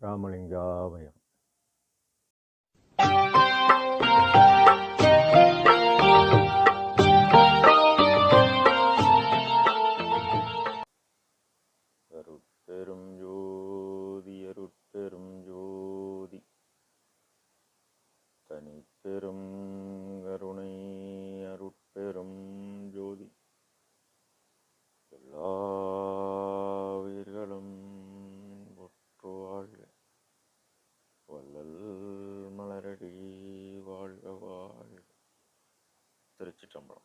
ராமலிங்காபயம் அருட்பெரும் திருச்சிற்றம்பலம்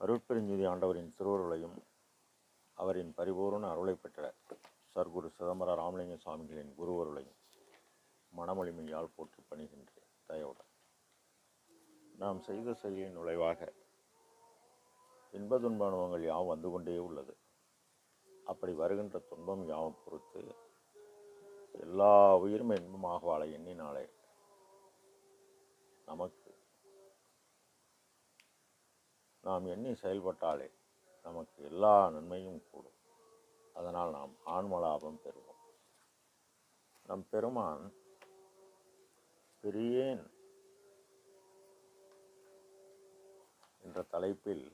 அருட்பெருஞ்சுதி ஆண்டவரின் திருவருளையும் அவரின் பரிபூரண அருளை பெற்ற சர்க்குரு சிதம்பர ராமலிங்க சுவாமிகளின் குருவருளையும் மனமொழிமையால் போற்றி பணிகின்றேன் தயவுடன் நாம் செய்த செயலின் நுழைவாக இன்ப துன்ப அனுபவங்கள் யாவும் வந்து கொண்டே உள்ளது. அப்படி வருகின்ற துன்பம் யாவும் பொறுத்து எல்லா உயிரும் இன்பமாக வாழ எண்ணினாலே நமக்கு நாம் எண்ணி செயல்பட்டாலே நமக்கு எல்லா நன்மையும் கூடும். அதனால் நாம் ஆன்மலாபம் பெறுவோம். நம் பெருமான் பெரியேன் என்ற தலைப்பில்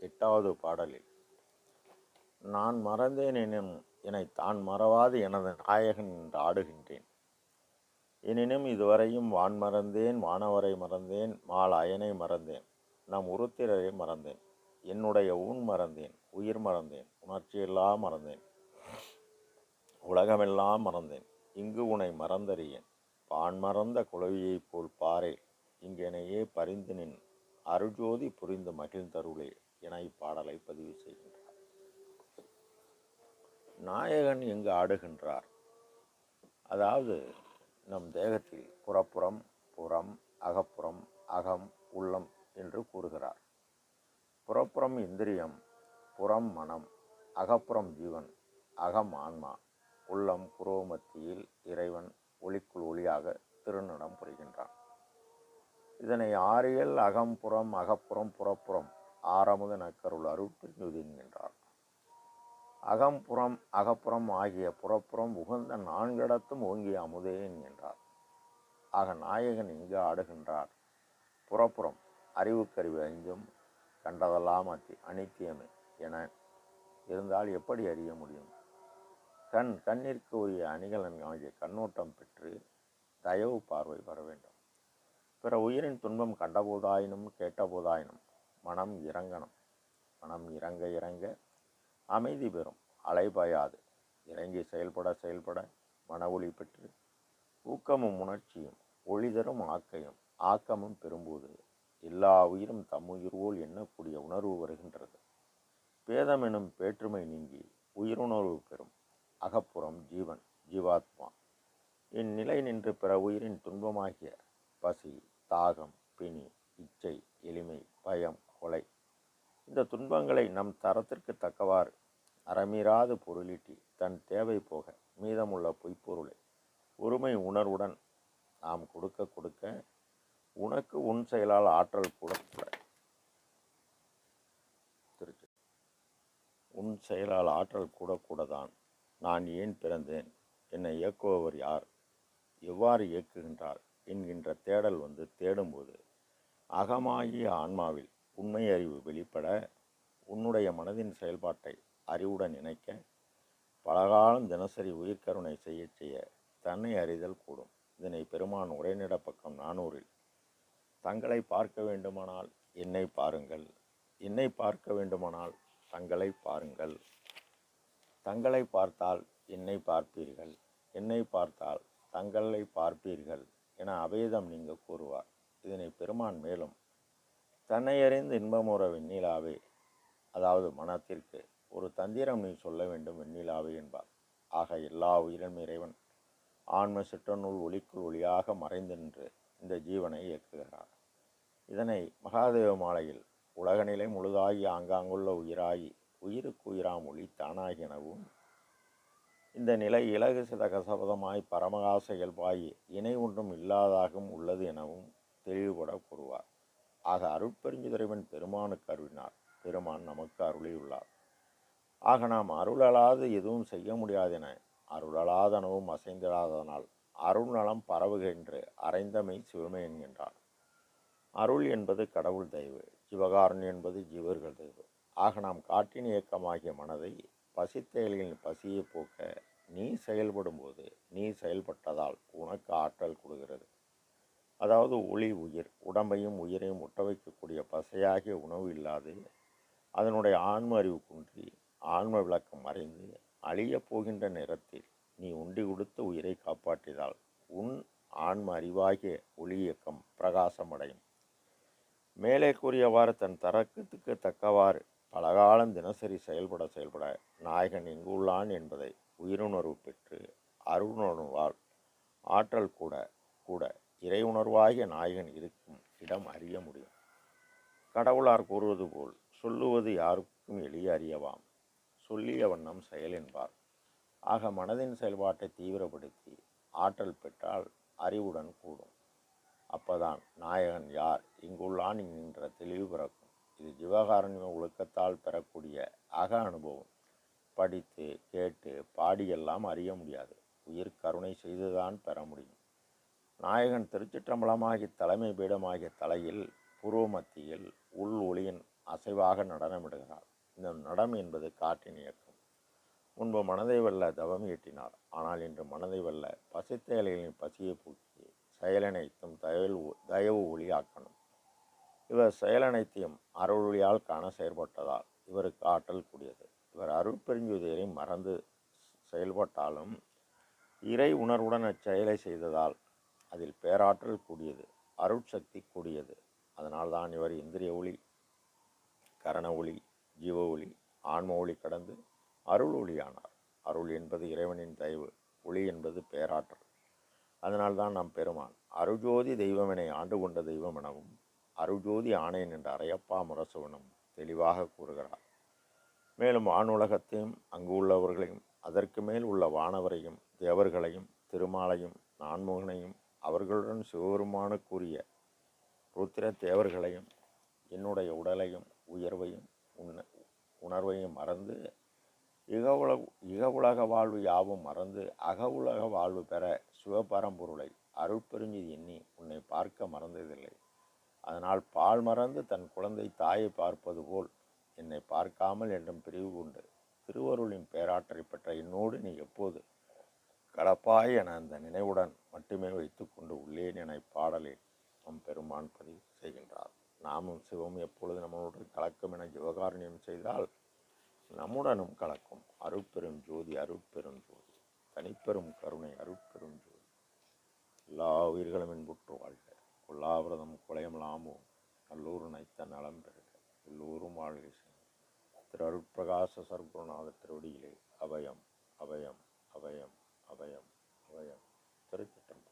எட்டாவது பாடலில் நான் மறந்தேன் எனும் என்னை தான் மறவாது எனது நாயகன் என்று ஆடுகின்றேன். எனினும் இதுவரையும் வான் மறந்தேன் வானவரை மறந்தேன் மால் அயனை மறந்தேன். நம் உருத்திரரை மறந்தேன். என்னுடைய ஊன் மறந்தேன். உயிர் மறந்தேன். உணர்ச்சியெல்லாம் மறந்தேன். உலகமெல்லாம் மறந்தேன். இங்கு உனை மறந்தறியேன். பான் மறந்த குளவியைப் போல் பாரே. இங்கெனையே பரிந்து நின். அருஜோதி புரிந்து மகிழ்ந்தருளே என இப்பாடலை பதிவு செய்கின்றார். நாயகன் எங்கு ஆடுகின்றார். அதாவது நம் தேகத்தில் புறப்புறம் புறம் அகப்புறம் அகம் உள்ளம் என்று கூறுகிறார். புறப்புறம் இந்திரியம் புறம் மனம் அகப்புறம் ஜீவன் அகம் ஆன்மா உள்ளம் புரோமத்தியில் இறைவன் ஒளிக்குள் ஒளியாக திருநடம் புரிகின்றான். இதனை ஆறியல் அகம்புறம் அகப்புறம் புறப்புறம் ஆரமுக நக்கருள் அருட்பெருஞ்சுதி என்கின்றார். அகம்புறம் அகப்புறம் ஆகிய புறப்புறம் உகந்த நான்கிடத்தும் ஓங்கிய அமுதே என்கின்றார். ஆக நாயகன் இங்கு ஆடுகின்றார். புறப்புறம் அறிவுக்கருவி ஐந்தும் கண்டதெல்லாம் அத்தி அனித்தியமே என இருந்தால் எப்படி அறிய முடியும்? கண் கண்ணிற்கு உரிய அணிகலன் ஆகிய கண்ணோட்டம் பெற்று தயவு பார்வை வர வேண்டும். பிற உயிரின் துன்பம் கண்டபோதாயினும் கேட்டபோதாயினும் மனம் இறங்கணும். மனம் இறங்க இறங்க அமைதி பெறும். அலைபாயாது இறங்கி செயல்பட செயல்பட மன ஒளி பெற்று ஊக்கமும் உணர்ச்சியும் ஒளி தரும் ஆக்கையும் ஆக்கமும் பெறும்போது எல்லா உயிரும் தம்முயிர் போல் எண்ணக்கூடிய உணர்வு வருகின்றது. பேதம் எனும் வேற்றுமை நீங்கி உயிருணர்வு பெறும். அகப்புறம் ஜீவன் ஜீவாத்மா. இந்நிலை நின்று பிற உயிரின் துன்பமாகிய பசி தாகம் பிணி இச்சை எளிமை பயம் கொலை. இந்த துன்பங்களை நம் தரத்திற்கு தக்கவாறு அறமீறாது பொருளீட்டி தன் தேவை போக மீதமுள்ள பொய்ப்பொருளை ஒருமை உணர்வுடன் நாம் கொடுக்க கொடுக்க உனக்கு உன் செயலால் ஆற்றல் கூட கூட திருச்சி. உன் செயலால் ஆற்றல் கூட கூட தான் நான் ஏன் பிறந்தேன்? என்னை இயக்குபவர் யார்? எவ்வாறு இயக்குகின்றார்? என்கின்ற தேடல் வந்து தேடும்போது அகமாகிய ஆன்மாவில் உண்மை அறிவு வெளிப்பட உன்னுடைய மனதின் செயல்பாட்டை அறிவுடன் இணைக்க பலகாலம் தினசரி உயிர்கருணை செய்ய செய்ய தன்னை அறிதல் கூடும். இதனை பெருமான் உரைநட பக்கம் நானூறில் தங்களை பார்க்க வேண்டுமானால் என்னை பாருங்கள். என்னை பார்க்க வேண்டுமானால் தங்களை பாருங்கள். தங்களை பார்த்தால் என்னை பார்ப்பீர்கள். என்னை பார்த்தால் தங்களை பார்ப்பீர்கள் என அபேதம் நீங்கள் கூறுவார். இதனை பெருமான் மேலும் தன்னை அறிந்து இன்பமுற வெண்ணிலாவே அதாவது மனத்திற்கு ஒரு தந்திரம் நீ சொல்ல வேண்டும் வெண்ணிலாவே என்பார். ஆக எல்லா உயிரும் இறைவன் ஆன்ம சிற்றநூல் ஒளிக்குள் ஒளியாக மறைந்து நின்று இந்த ஜீவனை இயக்குகிறார். இதனை மகாதேவ மாலையில் உலகநிலை முழுதாகி ஆங்காங்குள்ள உயிராகி உயிருக்குயிராம் ஒளி தானாகி எனவும் இந்த நிலை இலகு சிதகசபதமாய் பரமகாச இயல்பாகி இணை ஒன்றும் இல்லாதாகவும் உள்ளது எனவும் தெளிவுபட கூறுவார். ஆக அருட்பெருஞ்சுதிரைவன் பெருமானுக்கு அருளினார். பெருமான் நமக்கு அருளியுள்ளார். ஆக நாம் அருளலாது எதுவும் செய்ய முடியாதென அருளலாதனவும் அசைந்திடாததனால் அருள் நலம் பரவுகின்ற அரைந்தமை சிவமே என்கின்றார். அருள் என்பது கடவுள் தெய்வு சிவகாரன் என்பது ஜீவர்கள் தெய்வு. ஆக நாம் காட்டின் இயக்கமாகிய மனதை பசித்தேலிகளின் பசியை போக்க நீ செயல்படும்போது நீ செயல்பட்டதால் உனக்கு ஆற்றல் கொடுக்கிறது. அதாவது ஒளி உயிர் உடம்பையும் உயிரையும் ஒட்ட வைக்கக்கூடிய பசையாகிய உணவு இல்லாது அதனுடைய ஆன்ம அறிவு குன்றி ஆன்ம விளக்கம் மறைந்து அழியப் போகின்ற நேரத்தில் நீ உண்டி கொடுத்த உயிரை காப்பாற்றியதால் உன் ஆன்ம அறிவாகிய ஒளி இயக்கம் பிரகாசமடையும் அதற்குரியவாறு கூறியவாறு தன் தரக்கத்துக்கு தக்கவாறு பலகாலம் தினசரி செயல்பட செயல்பட நாயகன் எங்குள்ளான் என்பதை உயிருணர்வு பெற்று அருணுணர்வால் ஆற்றல் கூட கூட இறை உணர்வாகிய நாயகன் இருக்கும் இடம் அறிய முடியும். கடவுளார் கூறுவது போல் சொல்லுவது யாருக்கும் எளிய அறியவாம். சொல்லிய வண்ணம் செயல் என்பார். ஆக மனதின் செயல்பாட்டை தீவிரப்படுத்தி ஆற்றல் பெற்றால் அறிவுடன் கூடும். அப்பதான் நாயகன் யார்? இங்குள்ளான் என்கின்ற தெளிவு பிறக்கும். இது ஜீவகாரண்ய ஒழுக்கத்தால் பெறக்கூடிய அக அனுபவம். படித்து கேட்டு பாடியெல்லாம் அறிய முடியாது. உயிர் கருணை செய்துதான் பெற முடியும். நாயகன் திருச்சிற்றம்பலமாகி தலைமை பீடமாகிய தலையில் புருவ மத்தியில் உள் ஒளியின் அசைவாக நடனமிடுகிறார். இந்த நடம் என்பது காற்றின் இயக்கம். முன்பு மனதை வெல்ல தவம் ஈட்டினார் ஆனால் இன்று மனதை வெல்ல பசித்த இலைகளின் பசியை போக்கி செயலனைத்தும் தயவு தயவு ஒளியாக்கணும். இவர் செயலனைத்தையும் அருளொளியால் காண செயல்பட்டதால் இவருக்கு ஆற்றல் கூடியது. இவர் அருட்பெருஞ்சுதியரை மறந்து செயல்பட்டாலும் இறை உணர்வுடன் அச்செயலை செய்ததால் அதில் பேராற்றல் கூடியது அருட்சக்தி கூடியது. அதனால்தான் இவர் இந்திரிய ஒளி கரண ஒளி ஜீவ ஒளி ஆன்ம ஒளி கடந்து அருள் ஒளியானார். அருள் என்பது இறைவனின் தயவு ஒளி என்பது பேராற்றல். அதனால்தான் நம் பெருமான். அருஜோதி தெய்வமெனை ஆண்டு கொண்ட தெய்வம் எனவும் அருஜோதி ஆணையன் என்ற அரையப்பா முரசுவனும் தெளிவாக கூறுகிறார். மேலும் வானுலகத்தையும் அங்கு உள்ளவர்களையும் அதற்கு மேல் உள்ள வானவரையும் தேவர்களையும் திருமாலையும் நான்முகனையும் அவர்களுடன் சிவபெருமானுக்குரிய ருத்திர தேவர்களையும் என்னுடைய உடலையும் உயர்வையும் உண உணர்வையும் மறந்து இக உலக இக உலக வாழ்வு யாவும் மறந்து அக உலக வாழ்வு பெற சிவபரம்பொருளை அருட்பெருஞ்சி எண்ணி உன்னை பார்க்க மறந்ததில்லை. அதனால் பால் மறந்து தன் குழந்தை தாயை பார்ப்பது போல் என்னை பார்க்காமல் என்றும் பிரிவு கொண்டு திருவருளின் பேராற்றை பெற்ற என்னோடு நீ எப்போது கடப்பாய் என அந்த நினைவுடன் மட்டுமே வைத்துக்கொண்டு உள்ளேன் என பாடலில் நம் பெருமான் பதிவு செய்கின்றார். நாமும் சிவம் எப்பொழுது நம்மளோடு கலக்கும் என ஜிவகாரணியம் செய்தால் நம்முடனும் கலக்கும். அருட்பெரும் ஜோதி அருட்பெரும் ஜோதி. தனிப்பெரும் கருணை அருட்பெரும் ஜோதி எல்லா உயிர்களும் இன்புற்று வாழ்க. கொல்லாவிரதம் குலையமலாமோ நல்லூர் நினைத்த நலம் பெறுக. எல்லோரும் வாழ்க திரு அருட்பிரகாச சர்க்குருநாத திருவடியிலே அபயம் அபயம் அபயம் அபயம் அபயம். திருச்சிட்டம்